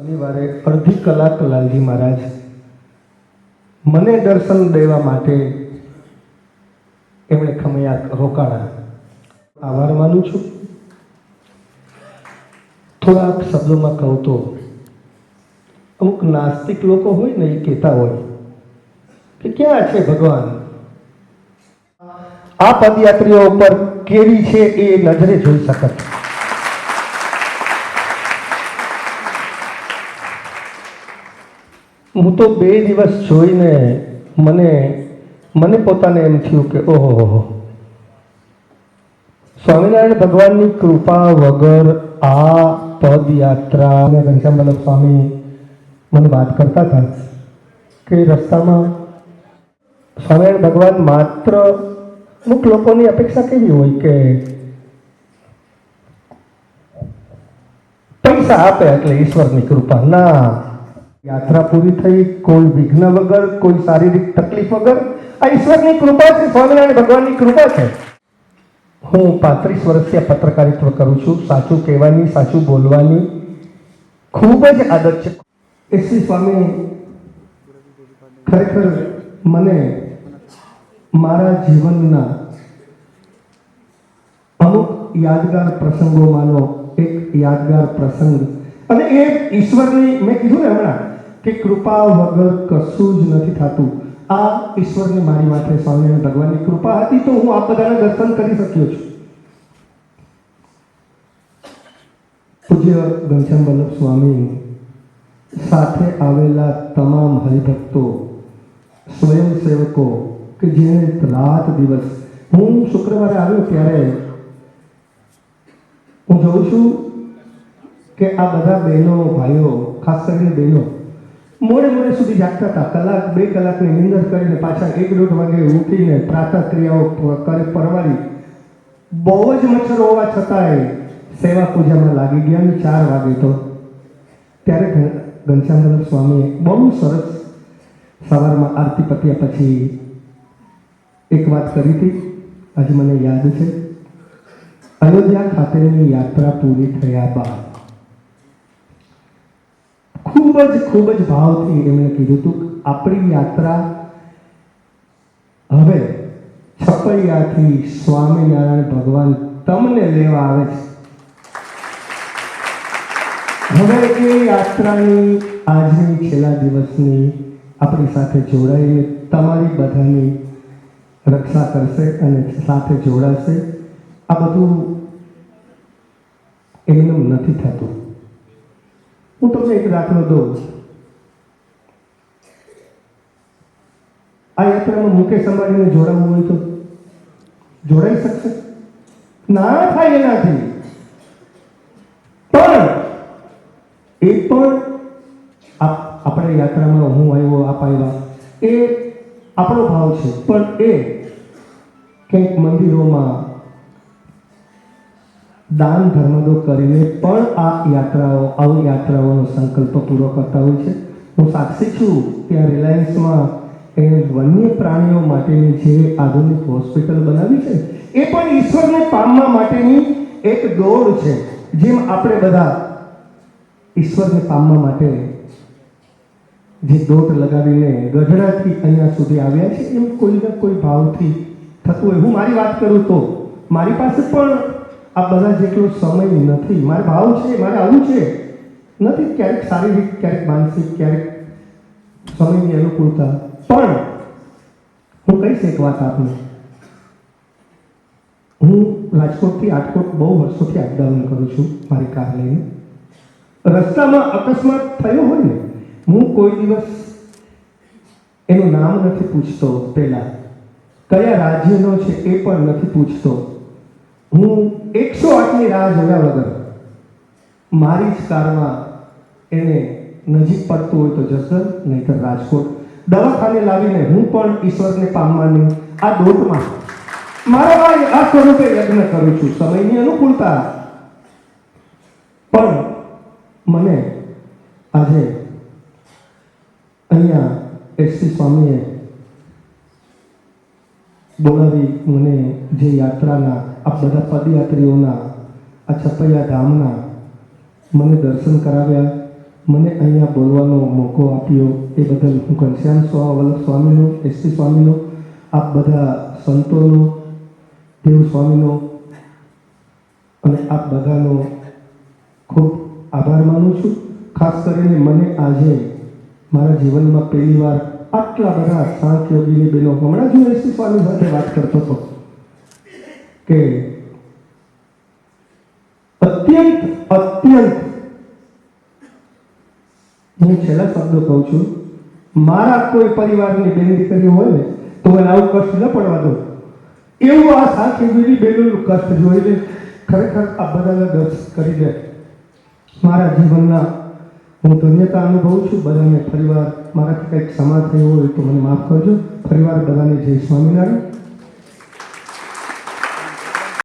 શનિવારે અડધી કલાક લાલજી મહારાજ મને દર્શન દેવા માટે એમણે ખમૈયા રોકાણા. આભાર માનું છું. થોડાક શબ્દોમાં કહું તો, અમુક નાસ્તિક લોકો હોય ને એ કહેતા હોય કે ક્યાં છે ભગવાન? આ પદયાત્રીઓ ઉપર કેવી છે એ નજરે જોઈ શકત. હું તો બે દિવસ જોઈને મને મને પોતાને એમ થયું કે ઓહો સ્વામિનારાયણ ભગવાનની કૃપા વગર આ પદયાત્રા અને ઘનશ્યામવલ્લભ સ્વામી મને વાત કરતા હતા કે રસ્તામાં સ્વામિનારાયણ ભગવાન માત્ર અમુક લોકોની અપેક્ષા કેવી હોય કે પૈસા આપે એટલે ઈશ્વરની કૃપા. ના. યાત્રા પૂરી થઈ, કોઈ વિઘ્ન વગર, કોઈ શારીરિક તકલીફ વગર. આ ઈશ્વરની કૃપા છે, સ્વામિનારાયણ ભગવાનની કૃપા છે. હું પાંત્રીસ વર્ષથી પત્રકારિત્વ કરું છું. સાચું કહેવાની, સાચું બોલવાની ખૂબ જ આદત છે. એસી સ્વામી ખરેખર મને મારા જીવનના અમુક યાદગાર પ્રસંગોમાંનો એક યાદગાર પ્રસંગ અને એ ઈશ્વરની, મેં કીધું ને હમણાં, કે કૃપા વગર કશું જ નથી થતું. આ ઈશ્વરની મારી માથે સ્વામિનારાયણ ભગવાનની કૃપા હતી તો હું આ બધાને દર્શન કરી શક્યો છું. પૂજ્ય ઘનશ્યામ વલ્લભ સ્વામી સાથે આવેલા તમામ હરિભક્તો, સ્વયંસેવકો, કે જેને રાત દિવસ, હું શુક્રવારે આવ્યો ત્યારે, હું જોઉં છું કે આ બધા બહેનો, ભાઈઓ, ખાસ કરીને બહેનો, મોડે મોડે સુધી જાગતા હતા. કલાક, બે કલાકની નિંદર કરીને પાછા એક દોઢ વાગે ઉઠીને પ્રાતઃ ક્રિયાઓ કરે પરવારી. બહુ જ મચ્છર હોવા છતાંય સેવા પૂજામાં લાગી ગયા અને ચાર વાગે તો ત્યારે ઘ- સ્વામીએ બહુ સરસ સવારમાં આરતી પત્યા પછી એક વાત કરી હતી. આજે મને યાદ છે. અયોધ્યા ખાતેની યાત્રા પૂરી થયા બાદ ખૂબ જ ખૂબ જ ભાવથી એમણે કીધું હતું આપણી યાત્રા હવે છપૈયાથી સ્વામિનારાયણ ભગવાન તમને લેવા આવે છે. હવે એ યાત્રાની આજની છેલ્લા દિવસની આપણી સાથે જોડાઈને તમારી બધાની રક્ષા કરશે અને સાથે જોડાશે. આ બધું એમનું નથી થતું. હું તમને એક દાખલો દઉં આ યાત્રામાં મુકેશ અંબાણીને જોડાવવું હોય તો જોડાઈ શકશે ના થાય એનાથી પણ એ પણ આપ- આપણે યાત્રામાં હું આવ્યો આપ એ આપણો ભાવ છે પણ એ કંઈક મંદિરોમાં દાન ધર્મદો કરીને પણ આ યાત્રાઓ આવી યાત્રાઓનો સંકલ્પ પૂરો કરતા હોય છે. હું સાક્ષી છું ત્યાં રિલાયન્સમાં એ વન્ય પ્રાણીઓ માટેની જે આધુનિક હોસ્પિટલ બનાવી છે, એ પણ ઈશ્વરને પામવા માટેની એક દોડ છે, જેમ આપણે બધા ઈશ્વરને પામવા માટે જે દોટ લગાવીને ગઢડાથી અહીંયા સુધી આવ્યા છે એમ કોઈના કોઈ ભાવથી થતું હોય. હું મારી વાત કરું તો મારી પાસે પણ આ બધા જેટલો સમય નથી. મારે ભાવ છે, મારે આવું છે. નથી ક્યારેક શારીરિક ક્યારેક માનસિક, ક્યારેક સમયની અનુકૂળતા. પણ હું કહીશ એક વાત આપને. હું રાજકોટથી આટકોટ બહુ વર્ષોથી અપડાઉન કરું છું મારી કાર લઈને. રસ્તામાં અકસ્માત થયો હોય ને, હું કોઈ દિવસ એનું નામ નથી પૂછતો પહેલાં. કયા રાજ્યનો છે એ પણ નથી પૂછતો. હું એકસો આઠની રાહ જોયા વગર મારી જ કારમાં એને નજીક પડતું હોય તો જસદણ, નહીતર રાજકોટ. દવાખાને લાવીને હું પણ ઈશ્વરને પામવાની આ દોટમાં મારા આ આ સ્વરૂપે યજ્ઞ કરું છું. સમયની અનુકૂળતા. પણ મને આજે અહીંયા એસસી સ્વામીએ બોલાવી મને જે યાત્રાના આ બધા પદયાત્રીઓના, આ છપૈયા ધામના મને દર્શન કરાવ્યા, મને અહીંયા બોલવાનો મોકો આપ્યો, એ બદલ હું ઘનશ્યામ વલ્લભ સ્વામીનો એસટી સ્વામીનો, આપ બધા સંતોનો, દેવ સ્વામીનો, અને આપ બધાનો ખૂબ આભાર માનું છું. ખાસ કરીને મને આજે મારા જીવનમાં પહેલીવાર આટલા બધા સાંખ્ય યોગીની બહેનો, હમણાં જ હું એસટી સ્વામી સાથે વાત કરતો હતો. કે અત્યંત અત્યંત, હું છેલ્લા શબ્દો કહું છું, મારા કોઈ પરિવારની બેન દીકરીઓ હોય ને, તો મને આવું કષ્ટ ન પડવા દો. એવું આ સાથી બીજી બહેનોનું કષ્ટ જોઈને ખરેખર આ બધાને દર્શ કરી દે. મારા જીવનના હું ધન્યતા અનુભવું છું. બધાને ફરીવાર મારાથી કંઈક સમાજ થયો હોય તો મને માફ કરજો. પરિવાર બધાને જય સ્વામિનારાયણ.